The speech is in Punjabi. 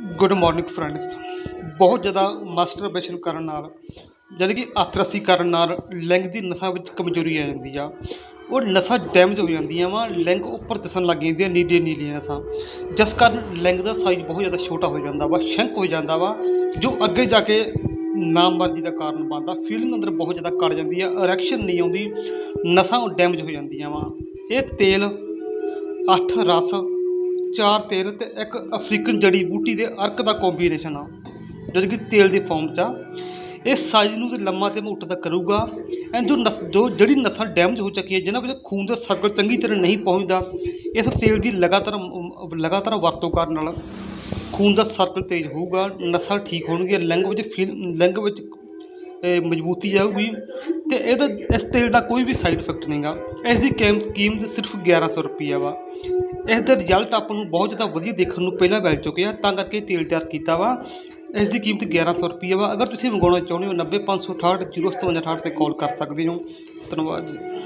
ਗੁੱਡ ਮਾਰਨਿੰਗ ਫਰੈਂਡਸ ਬਹੁਤ ਜ਼ਿਆਦਾ ਮਾਸਟਰਬੇਸ਼ਨ ਕਰਨ ਨਾਲ, ਯਾਨੀ ਕਿ ਆਥਰਸੀ ਕਰਨ ਨਾਲ ਲਿੰਗ ਦੀ ਨਸਾਂ ਵਿੱਚ ਕਮਜ਼ੋਰੀ ਆ ਜਾਂਦੀ ਆ। ਉਹ ਨਸਾਂ ਡੈਮੇਜ ਹੋ ਜਾਂਦੀਆਂ ਵਾ, ਲਿੰਗ ਉੱਪਰ ਦਿਸਣ ਲੱਗ ਜਾਂਦੀਆਂ, ਨੀਲੀਆਂ ਨੀਲੀਆਂ ਨਸਾਂ। ਜਿਸ ਕਾਰਨ ਲਿੰਗ ਦਾ ਸਾਈਜ਼ ਬਹੁਤ ਜ਼ਿਆਦਾ ਛੋਟਾ ਹੋ ਜਾਂਦਾ ਵਾ ਸ਼ੰਕ ਹੋ ਜਾਂਦਾ ਵਾ, ਜੋ ਅੱਗੇ ਜਾ ਕੇ ਨਾਮਵਰਦੀ ਦਾ ਕਾਰਨ ਬਣਦਾ। ਫੀਲਿੰਗ ਅੰਦਰ ਬਹੁਤ ਜ਼ਿਆਦਾ ਘੱਟ ਜਾਂਦੀ ਆ ਇਰੈਕਸ਼ਨ ਨਹੀਂ ਆਉਂਦੀ, ਨਸਾਂ ਡੈਮੇਜ ਹੋ ਜਾਂਦੀਆਂ ਵਾ। ਇਹ ਤੇਲ, ਅੱਠ ਰਸ ਚਾਰ ਤੇਲ ਅਤੇ ਇੱਕ ਅਫਰੀਕਨ ਜੜੀ ਬੂਟੀ ਦੇ ਅਰਕ ਦਾ ਕੰਬੀਨੇਸ਼ਨ ਆ ਜਿਹੜੀ ਕਿ ਤੇਲ ਦੀ ਫਾਰਮ 'ਚ ਆ। ਇਹ ਸਾਈਜ਼ ਨੂੰ ਤੇ ਲੰਮਾ ਤੇ ਮੋਟਾ ਤਾਂ ਕਰੂਗਾ। ਐਂਡ ਜੋ ਨਸ ਜੋ ਜਿਹੜੀ ਨਸਾਂ ਡੈਮੇਜ ਹੋ ਚੁੱਕੀ ਹੈ ਜਿਨ੍ਹਾਂ ਵਿੱਚ ਖੂਨ ਦਾ ਸਰਕਲ ਚੰਗੀ ਤਰ੍ਹਾਂ ਨਹੀਂ ਪਹੁੰਚਦਾ, ਇਸ ਤੇਲ ਦੀ ਲਗਾਤਾਰ ਲਗਾਤਾਰ ਵਰਤੋਂ ਕਰਨ ਨਾਲ ਖੂਨ ਦਾ ਸਰਕਲ ਤੇਜ਼ ਹੋਊਗਾ ਨਸਾਂ ਠੀਕ ਹੋਣਗੀਆਂ ਲਿੰਗ ਵਿੱਚ ਫੀਲ ਲਿੰਗ ਵਿੱਚ ਅਤੇ ਮਜ਼ਬੂਤੀ ਜਾਊਗੀ ਅਤੇ ਇਹਦਾ ਇਸ ਤੇਲ ਦਾ ਕੋਈ ਵੀ ਸਾਈਡ ਇਫੈਕਟ ਨਹੀਂ ਗਾ। ਇਸ ਦੀ ਕੀਮਤ ਕੀਮਤ ਸਿਰਫ 1100 ਰੁਪਈਆ ਵਾ। ਇਸ ਦਾ ਰਿਜ਼ਲਟ ਆਪਾਂ ਨੂੰ ਬਹੁਤ ਜ਼ਿਆਦਾ ਵਧੀਆ ਦੇਖਣ ਨੂੰ ਪਹਿਲਾਂ ਮਿਲ ਚੁੱਕਿਆ ਤਾਂ ਕਰਕੇ ਇਹ ਤੇਲ ਤਿਆਰ ਕੀਤਾ ਵਾ। ਇਸ ਦੀ ਕੀਮਤ 1100 ਰੁਪਈਆ ਵਾ। ਅਗਰ ਤੁਸੀਂ ਮੰਗਵਾਉਣਾ ਚਾਹੁੰਦੇ ਹੋ 90568 05768 ਤੇ ਕਾਲ ਕਰ ਸਕਦੇ ਹੋ। ਧੰਨਵਾਦ ਜੀ।